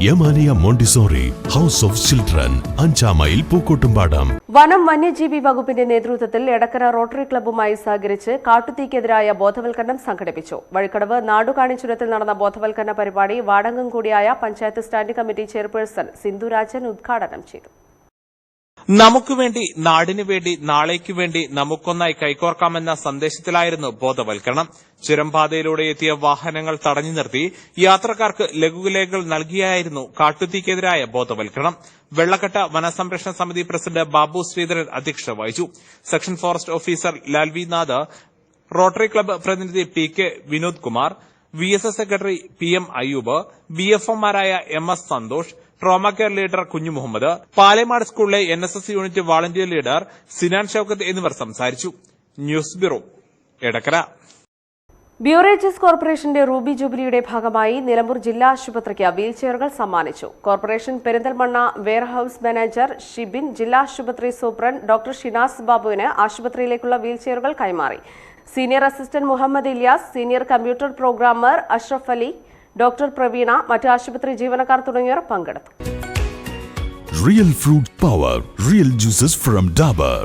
Yamaniya Montessori house of children അഞ്ചാം mile Pookkottumpadam. വനം വന്യജീവി വകുപ്പിന്റെ നേതൃത്വത്തിൽ എടക്കര റോട്ടറി ക്ലബ്ബുമായി സഹകരിച്ച് കാട്ടുതീക്കെതിരായ ബോധവൽക്കരണം സംഘടിപ്പിച്ചു. വഴിക്കടവ് നാടുകാണി ചുരത്തിൽ നടന്ന ബോധവൽക്കരണ പരിപാടി വാടങ്കം കൂടിയായ panchayat standing committee chairperson Sindhurajan ഉദ്ഘാടനം ചെയ്തു. നമുക്ക് വേണ്ടി നാടിനു വേണ്ടി നാളേക്ക് വേണ്ടി നമുക്കൊന്നായി കൈകോർക്കാമെന്ന സന്ദേശത്തിലായിരുന്നു ബോധവൽക്കരണം. ചുരംപാതയിലൂടെ എത്തിയ വാഹനങ്ങൾ തടഞ്ഞു നിർത്തി യാത്രക്കാർക്ക് ലഘുലേഖകൾ നൽകിയായിരുന്നു കാട്ടുതീക്കെതിരായ ബോധവൽക്കരണം. വെള്ളക്കെട്ട വനസംരക്ഷണ സമിതി പ്രസിഡന്റ് ബാബു ശ്രീധരൻ അധ്യക്ഷത വഹിച്ചു. Section forest officer Lalvi Nath Rotary club പ്രതിനിധി P K Vinod Kumar V S S secretary P M Ayyub B F ഒമാരായ M S Santhosh trauma care leader Kunju Muhammad Palemad സ്കൂളിലെ N S S unit volunteer leader Sinan Shoukath എന്നിവർ സംസാരിച്ചു. News bureau Edakkara. Beverages കോർപ്പറേഷന്റെ ruby ജൂബിലിയുടെ ഭാഗമായി നിലമ്പൂർ ജില്ലാ ആശുപത്രിക്ക് വീൽചെയറുകൾ സമ്മാനിച്ചു. Corporation Perinthalmanna warehouse manager Shibin ജില്ലാ ആശുപത്രി സൂപ്രണ്ട് ഡോക്ടർ ഷിനാസ് ബാബുവിന് ആശുപത്രിയിലേക്കുള്ള വീൽചെയറുകൾ കൈമാറി. Senior assistant Muhammad Ilyas senior computer programmer Ashraf Ali doctor Praveena മറ്റ് ആശുപത്രി ജീവനക്കാർ തുടങ്ങിയവർ പങ്കെടുത്തു. Real fruit power real juices from Dabur